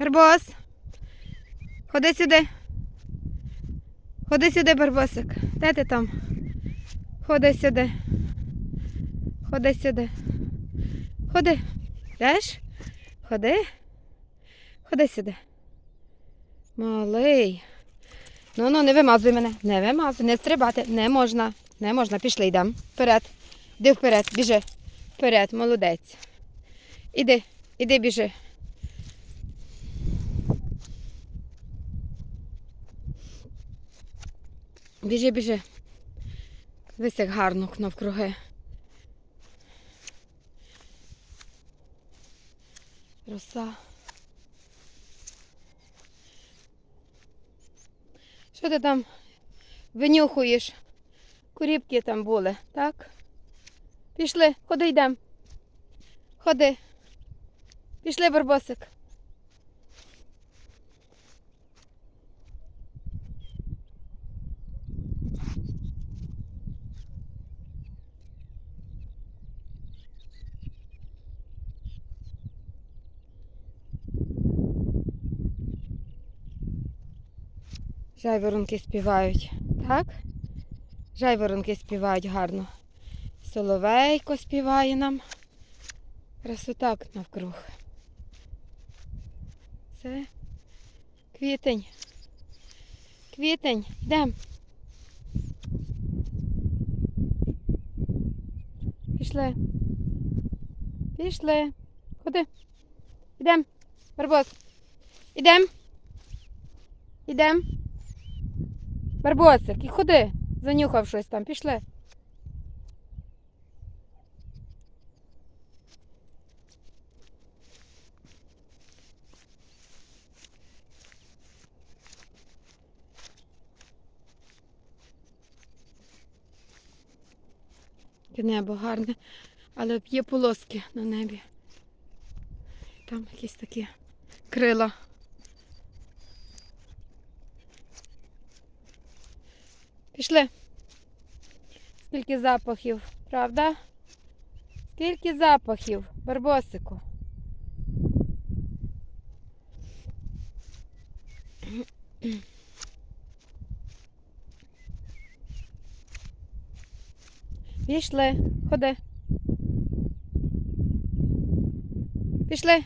Барбос. Ходи сюди. Ходи сюди, Барбосик. Де ти там? Ходи сюди. Ходи сюди. Ходи. Йдеш? Ходи. Ходи сюди. Малий. Ну, ну, не вимазуй мене. Не вимазуй, не стрибати. Не можна. Не можна. Пішли, йдемо. Вперед. Іди вперед, біжи. Вперед, молодець. Іди, іди, біжи. Біжи, біжи. Дивись, як гарно навкруги. Роса. Що ти там винюхуєш? Куріпки там були, так? Пішли, ходи йдемо. Ходи. Пішли, барбосик. Жайворонки співають, так? Жайворонки співають гарно. Соловейко співає нам. Красотак навкруг. Це квітень. Квітень, йдем. Пішли. Пішли. Ходи. Йдем. Барбос. Ідем. Ідем. Барбосик, і ходи. Занюхав щось там. Пішли. Небо гарне, але є полоски на небі. Там якісь такі крила. Пішли. Скільки запахів, правда? Скільки запахів, барбосику. Пішли, ходи. Пішли.